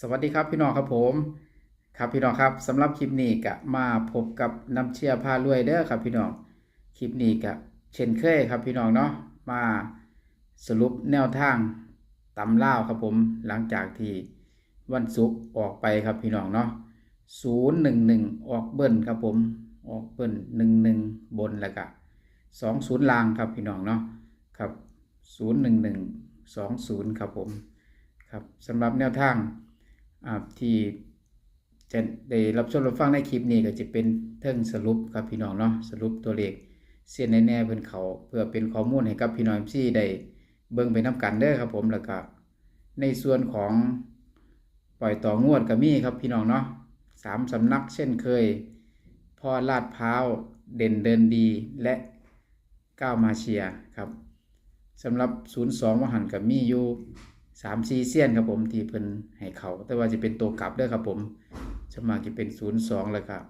สวัสดีครับพี่น้องครับผม ครับพี่น้องครับสำหรับคลิปนี้ก็มาพบกับน้ำเชียร์พารวยเด้อครับพี่น้องคลิปนี้ก็เช่นเคยครับพี่น้องเนาะมาสรุปแนวทางตำล่าครับผมหลังจากที่วันศุกร์ออกไปครับพี่น้องเนาะศูนย์หนึ่งหนึ่งออกเบิ้ลครับผมออกเบิ้ลหนึ่งหนึ่งบนแล้วก็สองศูนย์ลางครับพี่น้องเนาะครับศูนย์หนึ่งหนึ่งสองศูนย์ครับผมครับสำหรับแนวทาง ที่จะได้รับชมรับฟังในคลิปนี้ก็จะเป็นเทิงสรุปครับพี่น้องเนาะสรุปตัวเลขเส้นแน่ๆเพิ่นเขาเพื่อเป็นข้อมูลให้กับพี่น้องที่ได้เบิ่งไปนํกันเด้อครับผมแล้วก็ในส่วนของปล่อยต่องวดก็มีครับพี่น้องเนาะสามสำนักเช่นเคยพ่อลาดพร้าวเด่นเดินดีและก้าวมาเชียครับสำหรับ 02มหันกับมีอยู่ สามซีเซียนครับผมที่เพิ่นให้เขา แต่ว่าจะเป็นตัวกลับด้วยครับผมสวนมาจะเป็นศูนย์สองแล้วครับ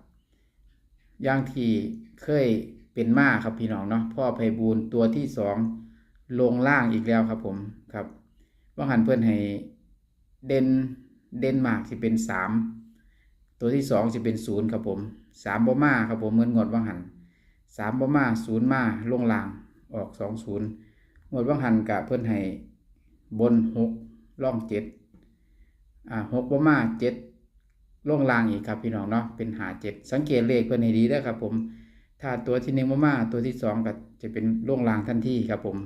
อย่างที่เคยเป็นมาครับพี่น้องเนาะพ่อไพบูลตัวที่สองลงล่างอีกแล้วครับผมครับว่าหันเพิ่อนให้เดนเดนมาร์กจะเป็นสามตัวที่สองจะเป็นศูนย์ครับผมสามบ่มาครับผมเหมือนงวดว่างหันสามบ่มาศูนย์มาลงล่างออกสองศูนย์งวดว่างหันกะเพิ่อนให้ บนหกล่องเจ็ดอ่าหกประมาเจ็ดล่องล่างอีกครับพี่น้องเนาะเป็นหาเจ็ดสังเกตเลขเพื่อนให้ดีเด้ครับ ผม ถ้าตัวที่หนึ่งประมาตัวที่สองก็จะเป็นล่องล่างทันทีครับผม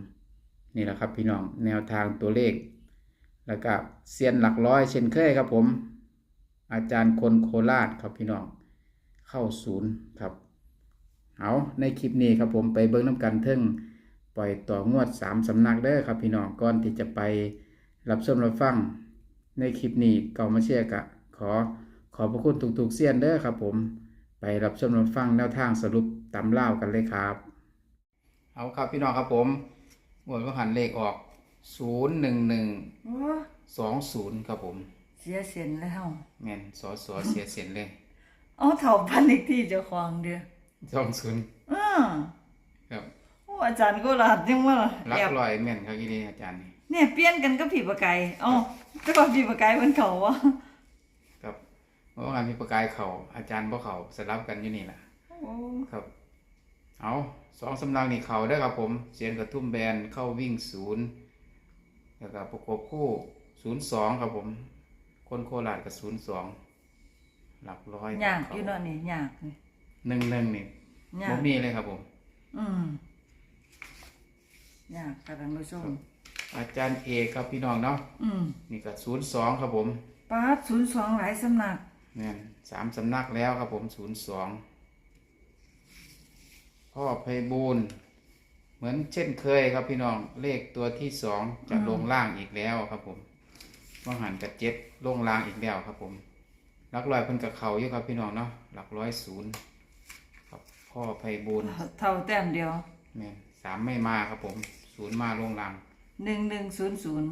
นี่แหละครับพี่น้องแนวทางตัวเลข แล้วก็เซียนหลักร้อยเช่นเคยครับผม อาจารย์คนโคราชครับพี่น้อง เข้าศูนย์ครับเอาในคลิปนี้ครับผมไปเบิ้งน้ำกันเทิง ปล่อยต่องวดสามสำนักเด้อครับพี่น้องก่อนที่จะไปรับชมรับฟังในคลิปนี้เก่ามาเชียร์กะ ขอขอบพระคุณทุกๆเสียนเด้อครับผมไปรับชมรับฟังแนวทางสรุปตำเล่าวกันเลยครับ เอาครับพี่น้องครับผมงวดก็หันเลขออกศูนย์หนึ่งหนึ่งโอ้สองศูนย์ครับผมเสียเสียนแล้ว แม่นสอสอเสียเสียนเลยเอาเท่าพันอีกที่เจ้าของเดียวสองศูนย์อ้าครับโอ้อาจารย์ก็ลาดยังว่ารักแอบลอยแม่นครับยี่นี่อาจารย์นี่เนี่ยเปลี่ยนกันก็ผีปะไก่เอ้าแต่ว่าผีปะไก่มันเขาวะครับเมื่อวานมีประกายเขาอาจารย์บ่เขาสลับกันอยู่นี่แหละโอ้ครับ เอาสองสำนักนี่เขาได้อครับผมเสียนกระทุ่มแบนเข้าวิ่งศูนย์แล้วก็ประกบคู่ศูนย์สองครับผม คนโคราชกับศูนย์สองหลักร้อยยากอยู่เนาะนี่ยากนี่หนึ่งหนึ่งนี่ยาบ่กมีเลยครับผม อืม ยากค่ะท่านผู้ชมอาจารย์เอกครับพี่น้องเนาะอืมนี่ก็ศูนย์สองครับผมปาดศูนย์สองหลายสำนักเนี่ยสามสำนักแล้วครับผมศูนย์สองพ่อไพบูลย์เหมือนเช่นเคยครับพี่น้องเลขตัวที่สองจะลงล่างอีกแล้วครับผมว่างหันกับเจ็ดลงล่างอีกแล้วครับผมหลักร้อยเพิ่นกับเขาอยู่ครับพี่น้องเนาะหลักร้อยศูนย์ครับพ่อไพบูลย์เท่าแต้มเดียวแม่นสามไม่มาครับผม ศูนย์มาลงล่างหนึ่งหนึ่งศูนย์ศูนย์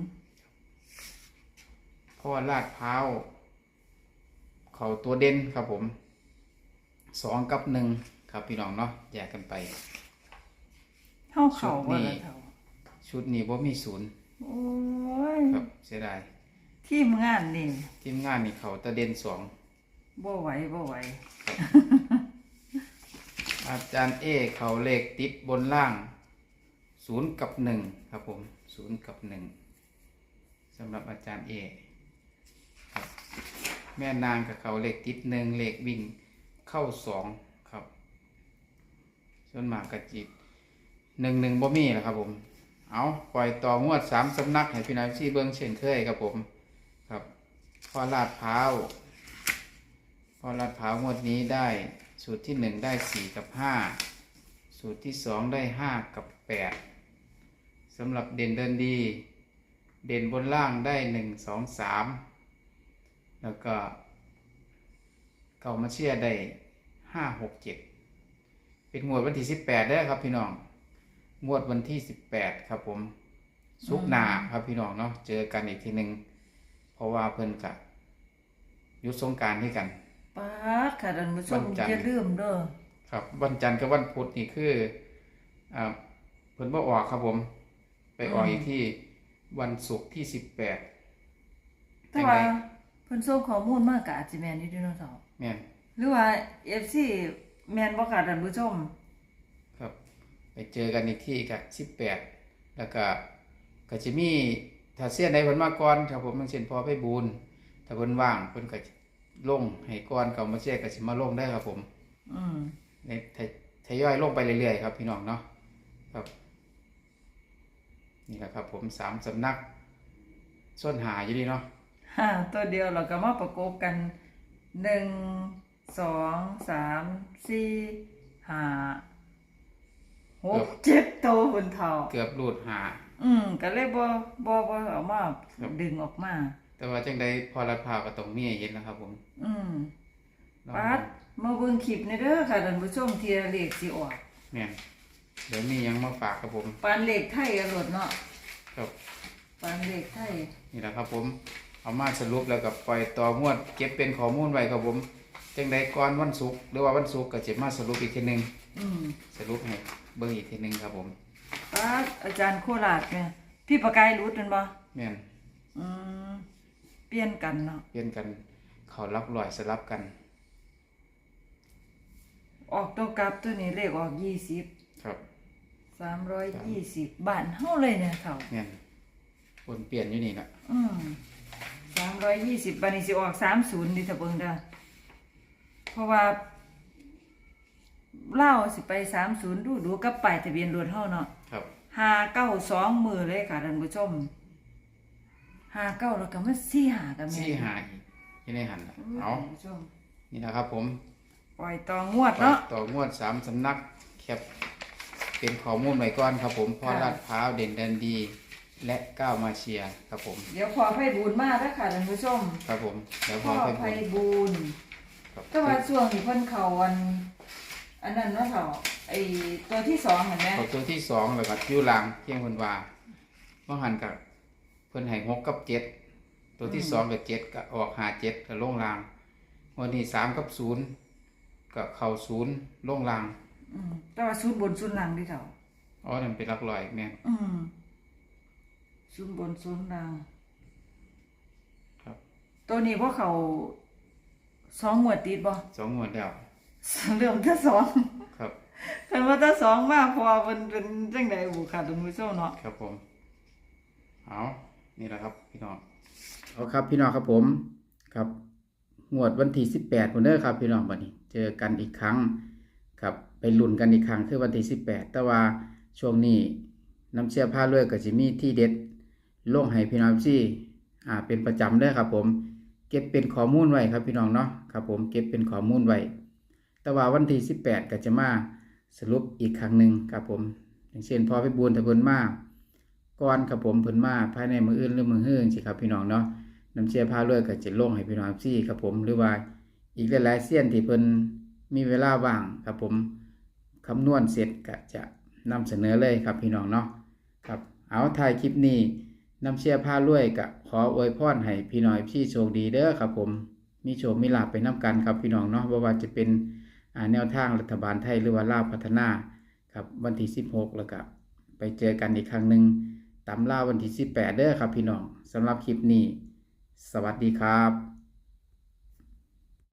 พ่อลาดพร้าวเขาตัวเด่นครับผมสองกับหนึ่งครับพี่น้องเนาะแยกกันไป เท่าเขาชุดว่านี้ ละเท่าชุดนี้ว่ามีศูนย์โอ้ยครับเสียดายทีมงานนี่ทีมงานนี่เขาตะเด่นสองบ่ไหวบ่ไหวอาจารย์เอเขาเลขติดบนล่าง ศูนย์กับหนึ่งครับผมศูนย์กับหนึ่งสำหรับอาจารย์เอครับแม่นางกับเขาเลขติดหนึ่งเลขวิ่งเข้าสองครับ ส่วนมากกระจิตหนึ่งหนึ่งบ่มีแหละครับผม เอาปล่อยต่องวดสามสำนักให้พี่นายซี่เบิ้งเช่นเคยครับผมครับพอลาดพร้าพอรัดเผางวดนี้ได้สูตรที่หนึ่งได้สี่กับห้าสูตรที่สองได้ห้ากับแปด สำหรับเด่นเดินดี เด่นบนล่างได้หนึ่งสองสามแล้วก็เก่ามาเชียร์ได้ห้าหกเจ็ดเป็นงวดวันที่สิบแปดได้อครับพี่น้อง งวดวันที่สิบแปดครับผมสุกร์หนาครับพี่น้องเนาะเจอกันอีกทีหนึ่งเพราะว่าเพิ่นกะยุดสงกรารให้กันปาดค่ะท่านผู้ชมวันจันทร์อย่าลืมเด้อครับ วันจันทร์กับวันพุธนี่คืออ่าเพิ่นบ่ออกครับผม ไปออกอีกที่วันศุกร์ที่สิบแปดแต่ว่าเพิ่นส่งข้อมูลมากกอาจสิแม่นอยู่เด้อเนาะเฒ่าแม่นหรือว่า FC แม่นบ่ค่ะท่านผู้ชม ครับ ไปเจอกันอีกที่กับสิบแปดแล้วก็ก็จะมีถ้าเสี้ยนใดเพิ่นมาก่อนครับผมมันเช่นพอไปบูนถ้าเพิ่นว่างเพิ่นก็ลงให้ก่อนเก่ามาเสียก็สิมาลงได้ครับผมอืม ในทยทยอยลงไปเรื่อยๆครับพี่น้องเนาะครับ นี่แหละครับผมสามสำนักส้นหาอยู่ดีเนาะห้าตัวเดียวเราก็มาประกบกันหนึ่งสองสามสี่ห้าหกเจ็ดตัวบนเท่าเกือบรูดหา อืมก็เลยบ่บ่บ่เอามาครับดึงออกมา แต่ว่าจังใดพอรัดพร้าวก็ต้องมีให้เห็นนะครับผม อืมลองปัดมาเบิ่งคลิปในเด้อค่ะท่านผู้ชมเทียเลขสิออกแม่น เดี๋ยวมีหยังมาฝากครับผม ปานเลขไทยกันโลดเนาะครับ ปานเลขไทยนี่แหละครับผม เอามาสรุปแล้วก็ปล่อยต่องวด เก็บเป็นข้อมูลไว้ครับผมจังใดก่อนวันศุกร์หรือว่าวันศุกร์ก็จะมาสรุปอีกทีหนึงอืมสรุปให้เบิ่งอีกทีหนึงครับผมปัดอาจารย์โคราชเนี่ยพี่ประกายรู้นั่นบ่แม่นอืมเปลี่ยนกันเนาะเปลี่ยนกันเขารับรอยสลับกันออกตัวกลับตัวนี้เลขออกยี่สิบ ครับสามร้อยยี่สิบบ้านเฮาเลยเนี่ยเขาแม่นปนเปลี่ยนอยู่นี่แหละอืมสามร้อยยี่สิบบันนี้สิออกสามศูนย์ดิถ้าเบิ่งได้อเพราะว่าเล่าวสิไปสามศูนย์ดูดูกับป้ายทะเบียนรถเฮาเนาะครับห้าเก้าสองมือเลยค่ะท่านผู้ชมห้าเก้าแล้วก็มาสี่หากันแม่สี่หาอีกที่ในหันน่ะอืมเอาท่านผู้ชมนี่นะครับผม ปล่อยต่องวดเนาะต่องวดสามสำนักแคป เป็นข้อมูลไว้ก่อนครับผมพ่อค่ะลาดพร้าวเด่นดันดี และก้าวมาเชียร์ครับผม เดี๋ยวพอไพบูลย์มาแล้วค่ะท่านผู้ชมครับผมเดี๋ยวพพ่ออไปไพบุญบูลย์ครับแต่ว่าช่วงนี้เพิ่นเขาอัน อันนั้นเนาะเขาไอตัวที่สองเห็นไหม ขอตัวที่สองแล้วก็ยูรางเที่ยงคนว่าเมื่อหันกับเพิ่นให้หกกับเจ็ดตัวที่สองกับเจ็ดก็ออกหาเจ็ดก็ลงรางวันนี้สามกับศูนย์ก็เข้าศูนย์ลงราง อืมแต่ว่าชุดบนชุดล่างดิเถาอ๋อนั่นเป็นหลักลอยแม่นอืมชุดบนชุดล่าง ครับ ตัวนี้พวกเขาสองหมวดติดบ่ สองงวดแล้ว เริ่มที่สองครับ คันว่าถ้าสองมากพอมันเป็นจังไดบุค่ะท่านผู้ชมเนาะครับผม เอานี่แหละครับ พี่น้อง เอาครับพี่น้องครับผมครับงวดวันที่สิบแปดวันเด้อครับพี่น้องวันนี้ เจอกันอีกครั้งครับ ไปลุ้นกันอีกครั้งคือวันที่สิบแปดต่ว่าช่วงนี้น้ำเชื่อผ้าเลือยกับจิมีที่เด็ดลงให้พี่น้องซี่อ่าเป็นประจำเด้อครับผมเก็บเป็นข้อมูลไว้ครับพี่น้องเนาะครับผมเก็บเป็นข้อมูลไว้แต่ว่าวันที่สิบแปดก็จะมาสรุปอีกครั้งหนึ่งครับผม อย่างเช่นพอไปบูนตะเพิ่นมาก่อนครับผมเพิ่นมาภายในมืออื่นหรือมือฮื้อสิครับพี่น้องเนาะน้ำเชียร์พาเลือยก็จะลงให้พี่น้องซี่ครับผมหรือว่าอีกหลายๆเสี้ยนที่เพิ่นมีเวลาว่างครับผม คำนวณเสร็จก็จะนำเสนอเลยครับพี่น้องเนาะครับ เอาถ่ายคลิปนี้นำเชียร์พาลือยก็ขออวยพรให้พี่น้อยพี่โชคดีเด้อครับ ผม มีโชคมีลาภไปน้ำกันครับพี่น้องเนาะบ่ว่าจะเป็นแนวทางรัฐบาลไทยหรือว่าลาวพัฒนาครับวันที่ 16 แล้วก็ไปเจอกันอีกครั้งหนึ่งตำล่าวันที่ 18 เด้อครับพี่น้องสำหรับคลิปนี้ สวัสดีครับ